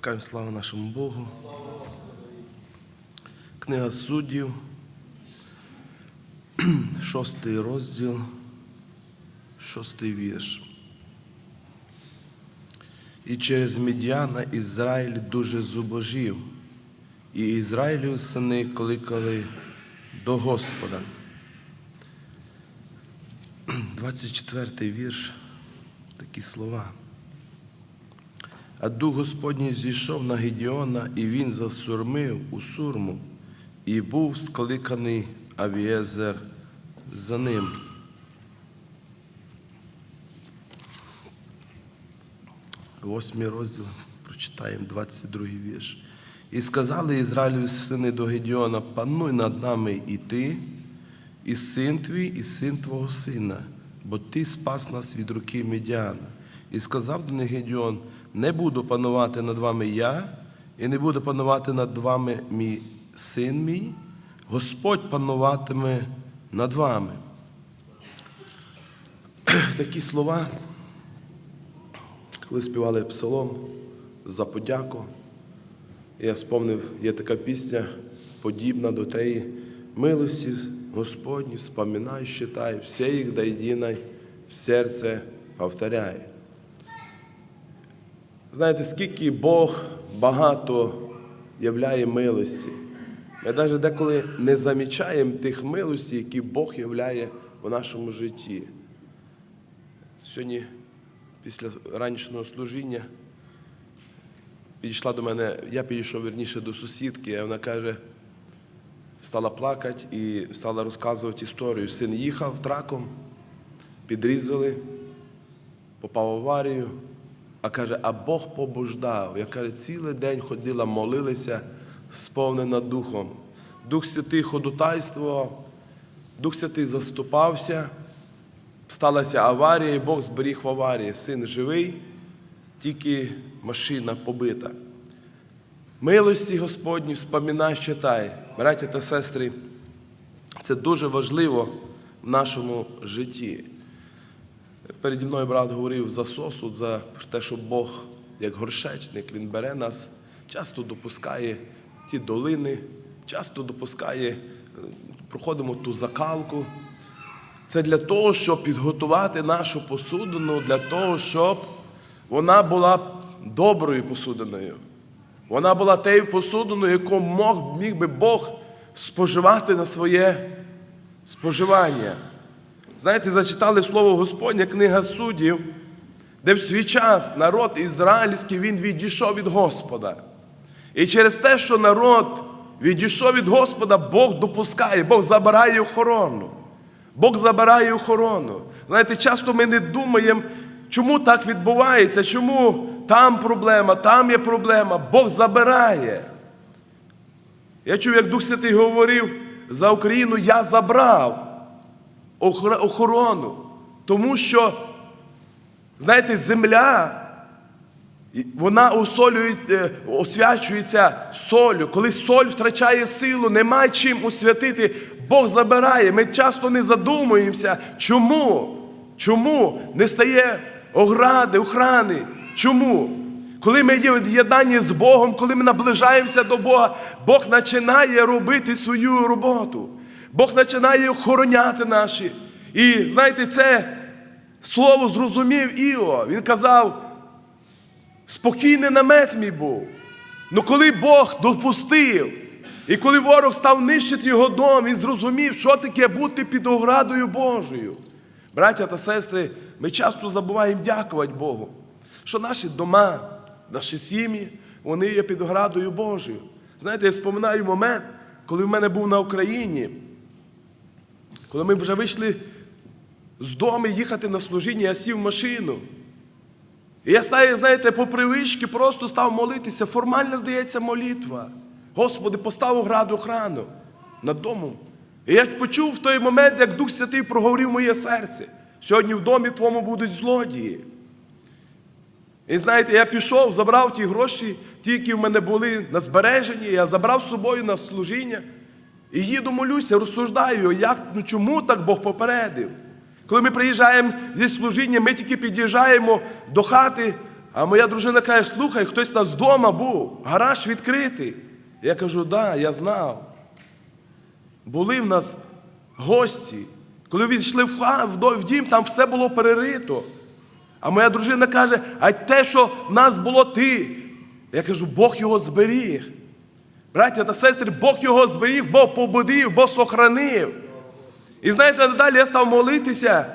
Скажемо слава нашому Богу. Книга суддів, шостий розділ, шостий вірш. І через Медіана Ізраїль дуже зубожів, і Ізраїлю сини кликали до Господа. 24 вірш, такі слова. А дух Господній зійшов на Гедіона, і він засурмив у сурму, і був скликаний Авіезер за ним. Восьмий розділ, прочитаємо 22 вірш. І сказали Ізраїлю сини до Гедіона, пануй над нами і ти, і син твій, і син твого сина, бо ти спас нас від руки Медіана. І сказав до них Гедіон, не буду панувати над вами я, і не буду панувати над вами мій син мій, Господь пануватиме над вами. Такі слова, коли співали псалом за подяку, я спомнив, є така пісня, подібна до теї милості Господні, вспоминай, считай, все їх да єдиной в серце повторяй. Знаєте, скільки Бог багато являє милості. Ми навіть деколи не замічаємо тих милостей, які Бог являє в нашому житті. Сьогодні, після ранішнього служіння, підійшла до мене, я підійшов верніше до сусідки, і вона каже, стала плакати і стала розказувати історію. Син їхав траком, підрізали, попав в аварію. А каже, а Бог побуждав. Я каже, цілий день ходила, молилися, сповнена Духом. Дух Святий ходутайствував, Дух Святий заступався, сталася аварія, і Бог зберіг в аварії. Син живий, тільки машина побита. Милості Господні, вспоминай, читай. Браття та сестри, це дуже важливо в нашому житті. Переді мною брат говорив за сосуд, за те, що Бог, як горшечник, Він бере нас, часто допускає ті долини, часто допускає, е, проходимо ту закалку. Це для того, щоб підготувати нашу посудину, для того, щоб вона була доброю посудиною. Вона була тією посудиною, яку міг би Бог споживати на своє споживання. Знаєте, зачитали слово Господнє, книга суддів, де в свій час народ ізраїльський він відійшов від Господа. І через те, що народ відійшов від Господа, Бог допускає, Бог забирає охорону. Бог забирає охорону. Знаєте, часто ми не думаємо, чому так відбувається, чому там проблема, там є проблема. Бог забирає. Я чув, як Дух Святий говорив, за Україну я забрав охорону. Тому що, знаєте, земля, вона осолює, освячується солью. Коли соль втрачає силу, немає чим освятити, Бог забирає. Ми часто не задумуємося, чому? Чому не стає огради, охрани? Чому? Коли ми є в єднанні з Богом, коли ми наближаємося до Бога, Бог починає робити свою роботу. Бог починає охороняти наші. І знаєте, це слово зрозумів Іо. Він казав, спокійний намет мій був. Ну коли Бог допустив, і коли ворог став нищити його дом, він зрозумів, що таке бути під оградою Божою. Браття та сестри, ми часто забуваємо дякувати Богу, що наші дома, наші сім'ї, вони є під оградою Божою. Знаєте, я споминаю момент, коли в мене був на Україні. Коли ми вже вийшли з дому їхати на служіння, я сів в машину. І я стаю, знаєте, по привичці просто став молитися. Формально, здається, молитва. Господи, постав граду охрану над домом. І я почув в той момент, як Дух Святий проговорив моє серце. Сьогодні в домі твоєму будуть злодії. І знаєте, я пішов, забрав ті гроші, ті, які в мене були на збереженні, я забрав з собою на служіння. І їду молюся, розсуждаю, як, ну чому так Бог попередив. Коли ми приїжджаємо зі служіння, ми тільки під'їжджаємо до хати, А моя дружина каже, слухай, хтось у нас вдома був, гараж відкритий. Я кажу, да, я знав. Були в нас гості. Коли війшли в, дім, там все було перерито. А моя дружина каже, а те, що в нас було ти. Я кажу, Бог його зберіг. Браття та сестри, Бог його зберіг, Бог побудив, Бог сохранив. І знаєте, надалі я став молитися,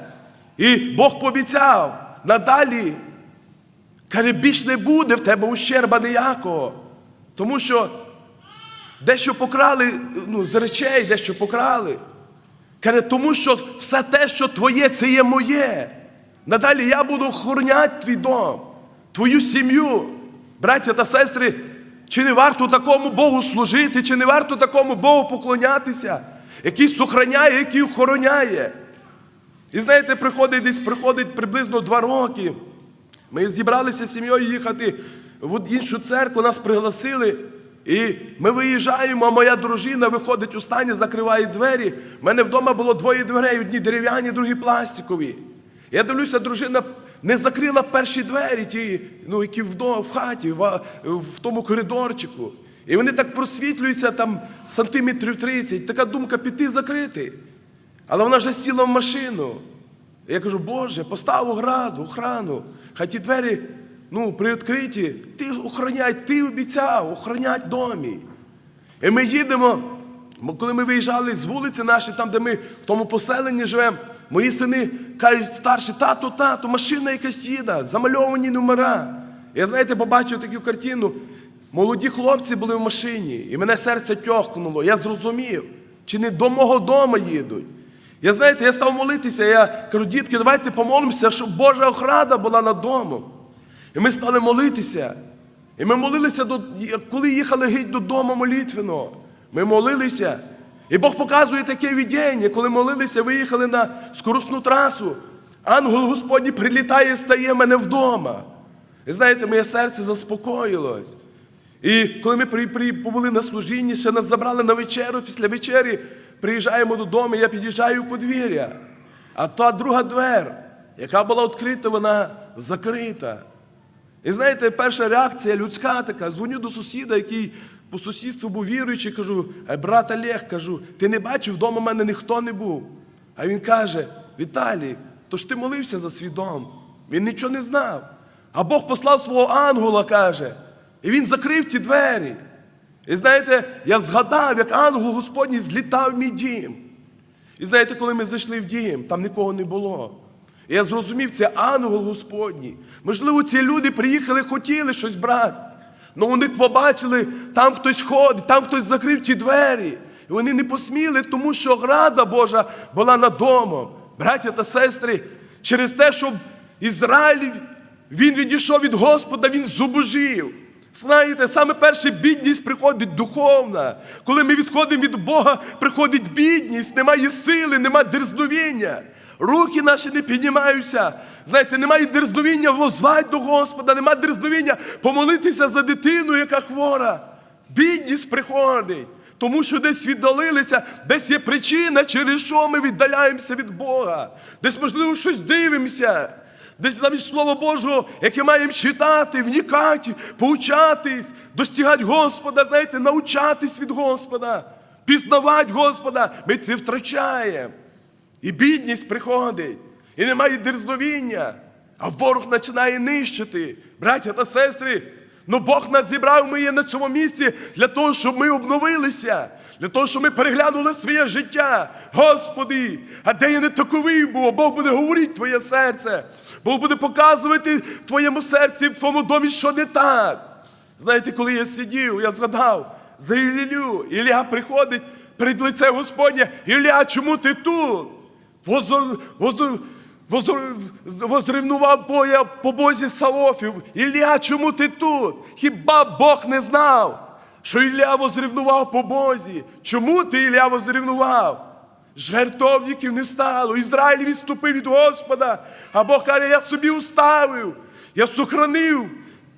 і Бог пообіцяв, надалі, каже, більш не буде в тебе ущерба ніякого. Тому що дещо покрали ну, з речей, дещо покрали. Каже, тому що все те, що твоє, це є моє. Надалі я буду охороняти твій дом, твою сім'ю. Браття та сестри, чи не варто такому Богу служити, чи не варто такому Богу поклонятися, який сохраняє, який охороняє. І знаєте, приходить десь приходить приблизно два роки. Ми зібралися з сім'єю їхати в іншу церкву, нас пригласили. І ми виїжджаємо, а моя дружина виходить у стані, закриває двері. У мене вдома було двоє дверей, одні дерев'яні, другі пластикові. Я дивлюся, дружина не закрила перші двері, ті, ну, які вдома, в хаті, в, в тому коридорчику. І вони так просвітлюються там сантиметрів 30. Така думка піти закрити. Але вона вже сіла в машину. Я кажу, Боже, постав ограду, охрану. Хай ті двері ну, приоткриті. Ти охороняй, ти обіцяв, охоронять домі. І ми їдемо. Коли ми виїжджали з вулиці нашої, там, де ми в тому поселенні живемо, мої сини кажуть старші, тато, тато, машина якась їде, замальовані номера. Я, знаєте, побачив таку картину. Молоді хлопці були в машині, і мене серце тьохнуло. Я зрозумів, чи не до мого дому їдуть. Я знаєте, я став молитися, я кажу, дітки, давайте помолимося, щоб Божа охрана була над домом. І ми стали молитися. І ми молилися, коли їхали геть додому молитвенно. Ми молилися. І Бог показує таке видіння, коли молилися, виїхали на скоросну трасу. Ангел Господній прилітає і стає мене вдома. І знаєте, моє серце заспокоїлось. І коли ми побули на служінні, ще нас забрали на вечерю, після вечері приїжджаємо додому, я під'їжджаю в подвір'я. А та друга двер, яка була відкрита, вона закрита. І знаєте, перша реакція людська така, дзвоню до сусіда, який по сусідству був віруючий, кажу, «Е, брат Олег, кажу, ти не бачив, вдома в мене ніхто не був. А він каже: Віталій, то ж ти молився за свій дом. Він нічого не знав. А Бог послав свого ангела, каже, і він закрив ті двері. І знаєте, я згадав, як ангел Господній злітав в мій дім. І знаєте, коли ми зайшли в дім, там нікого не було. І я зрозумів, це ангел Господній. Можливо, ці люди приїхали, хотіли щось брати. Але вони побачили, там хтось ходить, там хтось закрив ті двері. І вони не посміли, тому що града Божа була над домом. Браття та сестри, через те, що Ізраїль, він відійшов від Господа, він зубожив. Знаєте, саме перше бідність приходить духовна. Коли ми відходимо від Бога, приходить бідність, немає сили, немає дерзновіння. Руки наші не піднімаються. Знаєте, немає дерзновіння возвати до Господа, немає дерзновіння помолитися за дитину, яка хвора. Бідність приходить. Тому що десь віддалилися, десь є причина, через що ми віддаляємося від Бога. Десь, можливо, щось дивимося. Десь навіть Слово Божого, яке маємо читати, вникати, поучатись, достигати Господа, знаєте, навчатись від Господа, пізнавати Господа, ми це втрачаємо. І бідність приходить, і немає дерзновіння, а ворог починає нищити. Браття та сестри, ну Бог нас зібрав, ми є на цьому місці для того, щоб ми обновилися, для того, щоб ми переглянули своє життя. Господи, а де я не таковий був, Бог буде говорити твоє серце. Бог буде показувати твоєму серці, в твоєму домі, що не так. Знаєте, коли я сидів, я згадав за Іллю. Ілля приходить перед лице Господнє. Ілля, чому ти тут? Возор, возор, возор, возревнував Боя по Бозі Саофів. Ілля, чому ти тут? Хіба Бог не знав, що Ілля возревнував по Бозі? Чому ти Ілля возревнував? Жертовників не стало. Ізраїль відступив від Господа. А Бог каже, я собі уставив, я сохранив.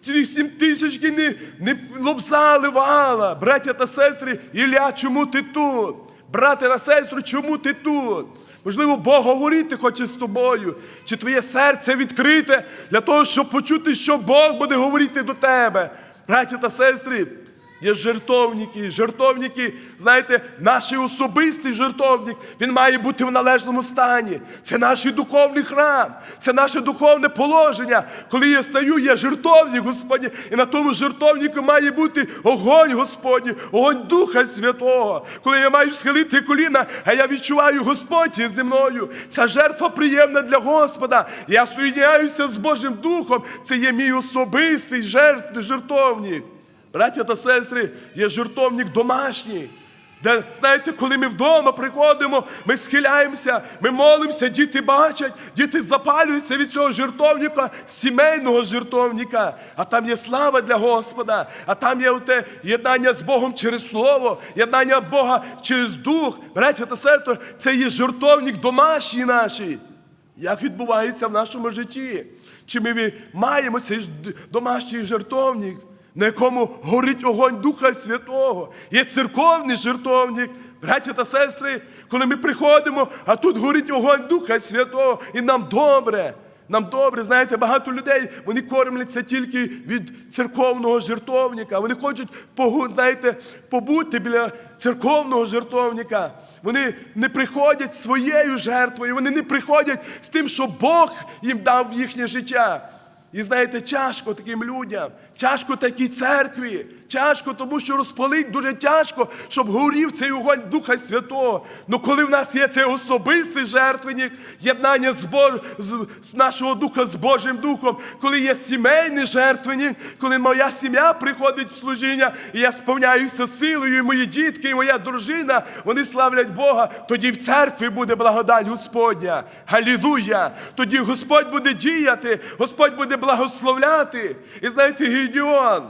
Ті сім тисяч не, не лобзали вала. Браття та сестри, Ілля, чому ти тут? Брате та сестру, чому ти тут? Можливо, Бог говорити хоче з тобою, чи твоє серце відкрите для того, щоб почути, що Бог буде говорити до тебе. Браті та сестри, є жертовники, жертовники, знаєте, наш особистий жертовник, він має бути в належному стані. Це наш духовний храм, це наше духовне положення. Коли я стаю, є жертовник Господній, і на тому жертовнику має бути огонь Господній, огонь Духа Святого. Коли я маю схилити коліна, а я відчуваю Господь зі мною. Ця жертва приємна для Господа. Я соєдняюся з Божим Духом. Це є мій особистий жертовник. Браття та сестри, є жертовник домашній. Де, знаєте, коли ми вдома приходимо, ми схиляємося, ми молимося, діти бачать, діти запалюються від цього жертовника, сімейного жертовника. А там є слава для Господа, а там є те єднання з Богом через Слово, єднання Бога через Дух. Браття та сестри, це є жертовник домашній нашій. Як відбувається в нашому житті? Чи ми маємо цей домашній жертовник? На якому горить огонь Духа Святого. Є церковний жертовник. Браття та сестри, коли ми приходимо, а тут горить огонь Духа Святого, і нам добре. Нам добре, знаєте, багато людей вони кормляться тільки від церковного жертовника. Вони хочуть знаєте, побути біля церковного жертовника. Вони не приходять своєю жертвою, вони не приходять з тим, що Бог їм дав в їхнє життя. І знаєте, тяжко таким людям, тяжко такій церкві, тяжко, тому що розпалить дуже тяжко, щоб горів цей огонь Духа Святого. Ну коли в нас є цей особистий жертвенник, єднання з, Бож... з- нашого духа з Божим Духом, коли є сімейний жертвенник, коли моя сім'я приходить в служіння, і я сповняюся силою, і мої дітки, і моя дружина, вони славлять Бога, тоді в церкві буде благодать Господня. Галілуя! Тоді Господь буде діяти, Господь буде благословляти. І знаєте, Гідіон,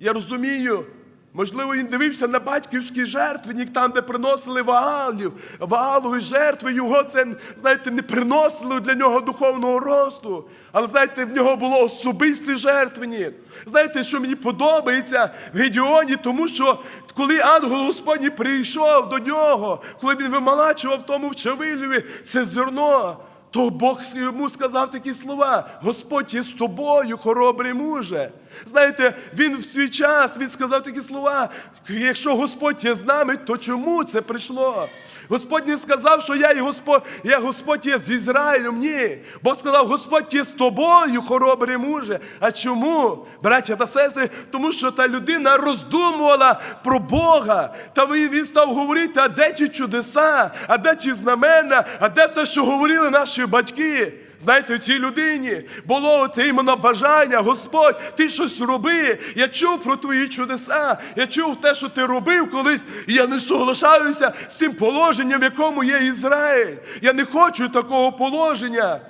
я розумію, можливо, він дивився на батьківський жертвенник, там, де приносили ваалів, ваалові жертви, його це, знаєте, не приносили для нього духовного росту. Але знаєте, в нього було особистий жертвенник. Знаєте, що мені подобається в Гедіоні, тому що коли ангел Господній прийшов до нього, коли він вималачував в тому вчавиліві це зерно. То Бог йому сказав такі слова: Господь є з тобою, хоробрий муже. Знаєте, він в свій час він сказав такі слова. Якщо Господь є з нами, то чому це прийшло? Господь не сказав, що я і Господь, я Господь є з Ізраїлем. Ні. Бог сказав, Господь є з тобою, хоробрий муже. А чому, браття та сестри? Тому що та людина роздумувала про Бога. Та він, став говорити, а де ті чудеса, а де ті знамена, а де те, що говорили наші батьки. Знаєте, цій людині було от іменно бажання, Господь, ти щось роби. Я чув про твої чудеса, я чув те, що ти робив колись, і я не соглашаюся з цим положенням, в якому є Ізраїль. Я не хочу такого положення.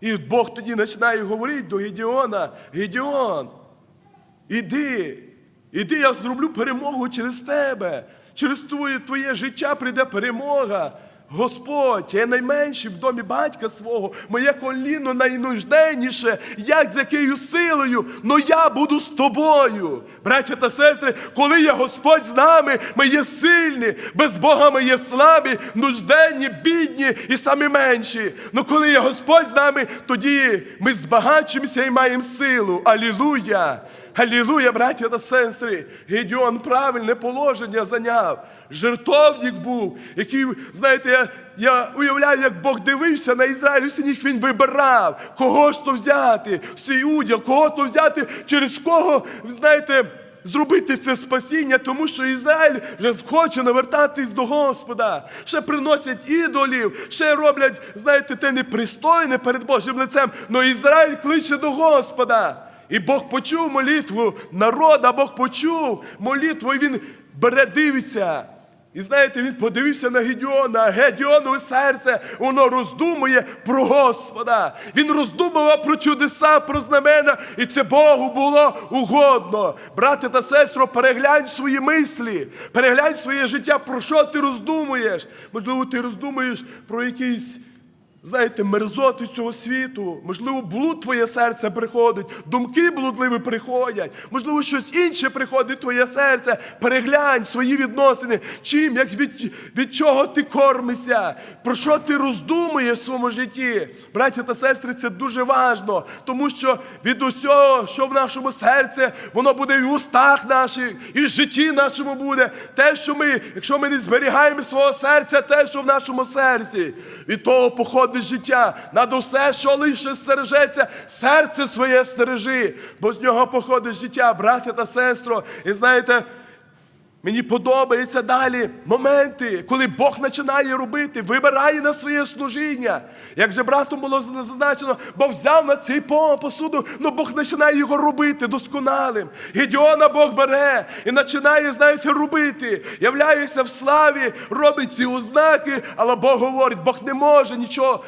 І Бог тоді починає говорити до Гедіона: Гедіон, іди, іди, я зроблю перемогу через тебе. Через твоє, твоє життя прийде перемога. Господь, я найменший в домі батька свого, моє коліно найнужденніше, як з якою силою, но я буду з тобою. Браття та сестри, коли є Господь з нами, ми є сильні, без Бога ми є слабі, нужденні, бідні і самі менші. Но коли є Господь з нами, тоді ми збагачимося і маємо силу. Алілуя! Алілуя, браття та сестри! Гедіон правильне положення зайняв. Жертовник був, який, знаєте, я, я уявляю, як Бог дивився на Ізраїль, синіх він вибирав, кого ж то взяти, в свій уділ, кого то взяти, через кого, знаєте, зробити це спасіння, тому що Ізраїль вже хоче навертатись до Господа. Ще приносять ідолів, ще роблять, знаєте, те непристойне перед Божим лицем. Но Ізраїль кличе до Господа. І Бог почув молитву народа, Бог почув молитву, і він бере дивиться. І знаєте, він подивився на Гедіона, Гедіонове серце, воно роздумує про Господа. Він роздумував про чудеса, про знамена, і це Богу було угодно. Брате та сестро, переглянь свої мислі, переглянь своє життя, про що ти роздумуєш. Можливо, ти роздумуєш про якийсь знаєте, мерзоти цього світу. Можливо, блуд твоє серце приходить, думки блудливі приходять, можливо, щось інше приходить в твоє серце. Переглянь свої відносини, чим, як від, від чого ти кормишся, про що ти роздумуєш в своєму житті. Браття та сестри, це дуже важно, тому що від усього, що в нашому серці, воно буде і в устах наших, і в житті нашому буде. Те, що ми, якщо ми не зберігаємо свого серця, те, що в нашому серці, від того походить життя. Надо все, що лише стережеться, серце своє стережи, бо з нього походить життя, браття та сестро. І знаєте, Мені подобаються далі моменти, коли Бог починає робити, вибирає на своє служіння. Як же братом було зазначено, Бог взяв на цей посуду, але Бог починає його робити досконалим. Гедіона Бог бере і починає, знаєте, робити. Являється в славі, робить ці ознаки, але Бог говорить, Бог не може нічого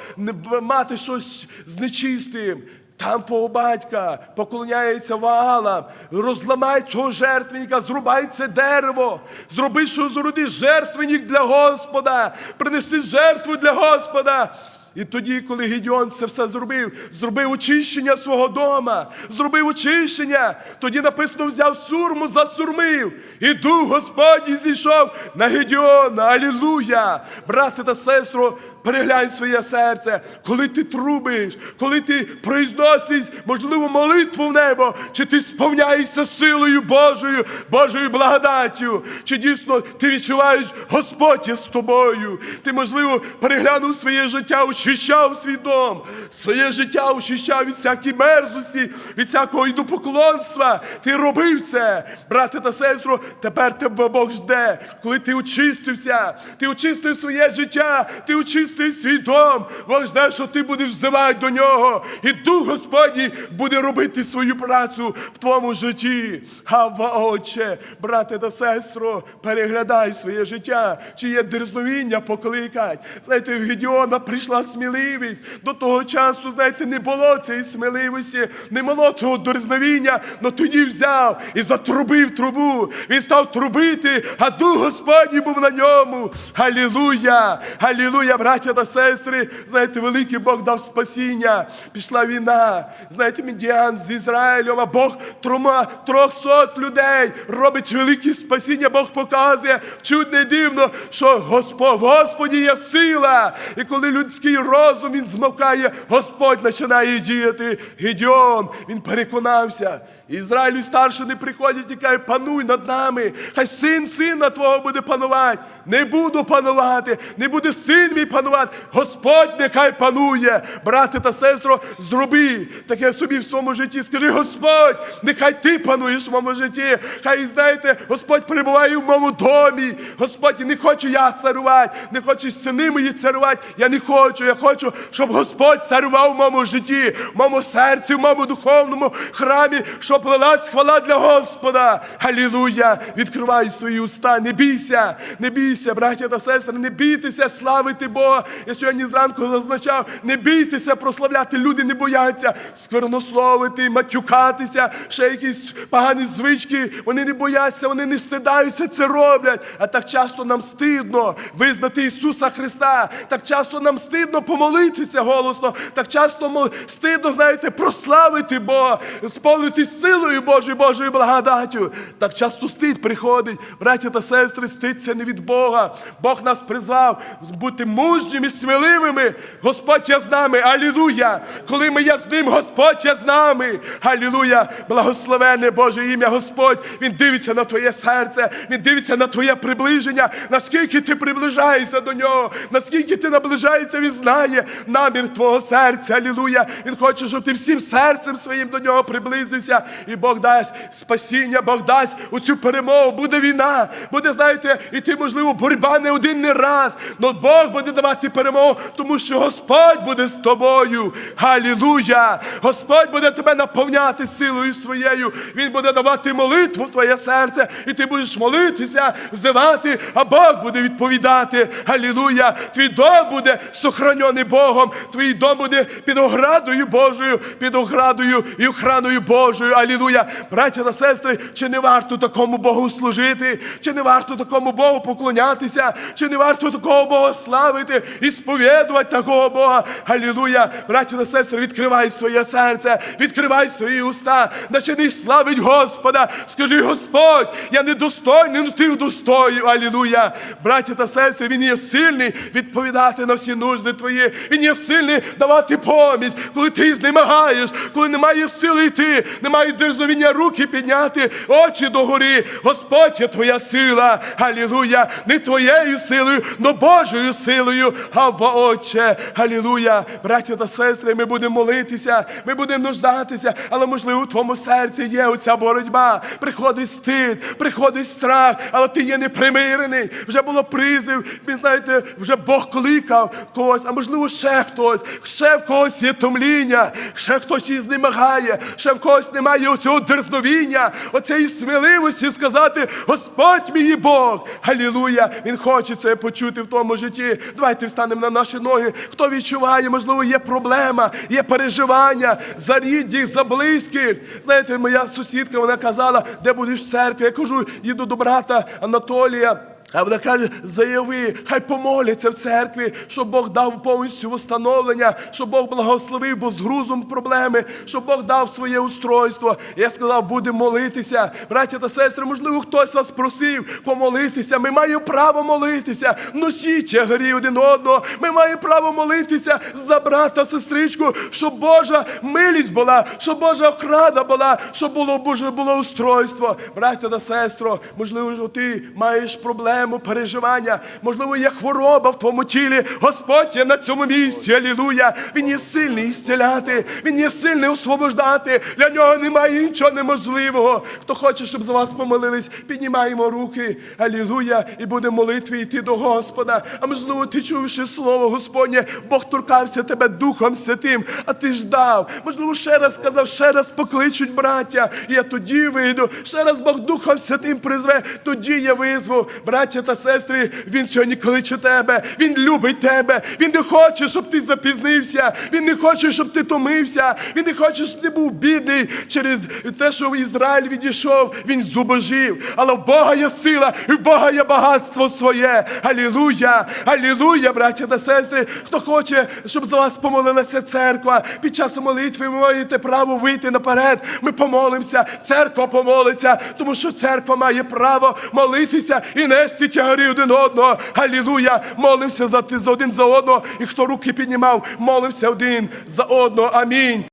мати щось з нечистим. Там твого батька поклоняється вагалам, Розламай цього жертвенника, зрубай це дерево. Зроби, що зроди жертвенник для Господа. Принеси жертву для Господа. І тоді, коли Гедіон це все зробив, зробив очищення свого дома, зробив очищення, тоді написано, взяв сурму, засурмив, і дух Господній зійшов на Гедіона. Алілуя! Брате та сестро, переглянь своє серце, коли ти трубиш, коли ти произносиш, можливо, молитву в небо, чи ти сповняєшся силою Божою, Божою благодаттю, чи дійсно ти відчуваєш, Господь є з тобою. Ти, можливо, переглянув своє життя, очищав свій дом, своє життя очищав від всякої мерзості, від всякого ідупоклонства. Ти робив це, брате та сестро, тепер тебе Бог жде, коли ти очистився, ти очистив своє життя, ти очистив свій дом. Бог жде, що ти будеш взивати до нього, і Дух Господній буде робити свою працю в твоєму житті. Гава, Отче, брате та сестро, переглядай своє життя, чи є дерзновіння покликать. Знаєте, в Гедіона прийшла сміливість. До того часу, знаєте, не було цієї сміливості, не було цього дерзновіння, але тоді взяв і затрубив трубу. Він став трубити, а Дух Господній був на ньому. Галілуя! Галілуя, браття та сестри. Знаєте, великий Бог дав спасіння. Пішла війна. Знаєте, Мідіан з Ізраїлем, а Бог трома трьохсот людей робить велике спасіння. Бог показує чудне і дивно, що Господь, Господі є сила. І коли людський розум він змовкає, Господь починає діяти. Гедіон, він переконався. Ізраїлю старшини приходять і кажуть, пануй над нами. Хай син сина твого буде панувати. Не буду панувати, не буде син мій панувати. Господь нехай панує. Брате та сестро, зроби таке собі в своєму житті. Скажи, Господь, нехай ти пануєш в моєму житті. Хай знаєте, Господь перебуває в моєму домі. Господь не хочу я царювати, не хочу сини мої царювати. Я не хочу. Я хочу, щоб Господь царював в моєму житті, в моєму серці, в моєму духовному храмі, щоб лилась хвала для Господа. Халілуя! Відкривай свої уста, не бійся, не бійся, браття та сестри, не бійтеся славити Бога. Я сьогодні зранку зазначав, не бійтеся прославляти. Люди не бояться сквернословити, матюкатися, ще якісь погані звички. Вони не бояться, вони не стидаються, це роблять. А так часто нам стидно визнати Ісуса Христа. Так часто нам стидно помолитися голосно. Так часто стидно, знаєте, прославити Бога, сповнитись силою Божою, Божою благодаттю. Так часто стид приходить, браття та сестри, стид це не від Бога. Бог нас призвав бути мужніми, сміливими. Господь є з нами. Алілуя! Коли ми є з ним, Господь є з нами. Алілуя! Благословене Боже ім'я Господь. Він дивиться на твоє серце, Він дивиться на твоє приближення, наскільки ти приближаєшся до нього, наскільки ти наближаєшся, Він знає намір твого серця. Алілуя! Він хоче, щоб ти всім серцем своїм до нього приблизився. І Бог дасть спасіння, Бог дасть у цю перемогу. Буде війна, буде, знаєте, іти, можливо, боротьба не один, не раз. Но Бог буде давати перемогу, тому що Господь буде з тобою. Галілуя! Господь буде тебе наповняти силою своєю. Він буде давати молитву в твоє серце, і ти будеш молитися, взивати, а Бог буде відповідати. Галілуя! Твій дом буде сохранений Богом, твій дом буде під оградою Божою, під оградою і охраною Божою. Алілуя. Браття та сестри, чи не варто такому Богу служити, чи не варто такому Богу поклонятися, чи не варто такого Бога славити і сповідувати такого Бога. Алілуя. Браття та сестри, відкривай своє серце, відкривай свої уста, начини славить Господа. Скажи, Господь, я недостойний, ну ти удостоїв. Алілуя. Браття та сестри, Він є сильний відповідати на всі нужди твої. Він є сильний давати поміч, коли ти знемагаєш, коли немає сили йти, немає дерзновіння руки підняти, очі догори. Господь є твоя сила. Алілуя. Не твоєю силою, но Божою силою. Гава Отче. Алілуя. Браття та сестри, ми будемо молитися, ми будемо нуждатися, але можливо в твоєму серці є оця боротьба. Приходить стид, приходить страх, але ти є непримирений. Вже було призив. Ви знаєте, вже Бог кликав когось, а можливо, ще хтось, ще в когось є томління, ще хтось її знемагає, ще в когось немає оцього дерзновіння, оцеї сміливості сказати: Господь мій Бог, Алілуя! Він хоче це почути в тому житті. Давайте встанемо на наші ноги. Хто відчуває, можливо, є проблема, є переживання за рідних, за близьких. Знаєте, моя сусідка вона казала, де будеш в церкві. Я кажу, їду до брата Анатолія. А вона каже, заяви, хай помоляться в церкві, щоб Бог дав повністю встановлення, щоб Бог благословив, бо з грузом проблеми, щоб Бог дав своє устройство. Я сказав, будемо молитися. Браття та сестри, можливо, хтось вас просив помолитися. Ми маємо право молитися. Носіть тягарі один одного. Ми маємо право молитися за брата, сестричку, щоб Божа милість була, щоб Божа охрана була, щоб було Боже було устройство. Браття та сестро, можливо, ти маєш проблему, переживання, можливо, є хвороба в твоєму тілі. Господь є на цьому місці. Алілуя. Він є сильний ісціляти, він є сильний освобождати. Для нього немає нічого неможливого. Хто хоче, щоб за вас помолились, піднімаємо руки. Алілуя. І буде молитві йти до Господа. А можливо, ти чуєш слово Господнє, Бог торкався тебе Духом Святим, а ти ждав. Можливо, ще раз сказав, ще раз покличуть браття. І я тоді вийду. Ще раз Бог Духом Святим призве, тоді я визву. Браття та сестри, Він сьогодні кличе тебе, Він любить тебе. Він не хоче, щоб ти запізнився. Він не хоче, щоб ти томився. Він не хоче, щоб ти був бідний через те, що Ізраїль відійшов. Він зубожив. Але в Бога є сила, і в Бога є багатство своє. Алілуя! Алілуя, браття та сестри. Хто хоче, щоб за вас помолилася церква. Під час молитви ви маєте право вийти наперед. Ми помолимося, церква помолиться, тому що церква має право молитися і нести тягарі один одного. Алілуя! Молимося за один за одного. І хто руки піднімав, молимося один за одного. Амінь.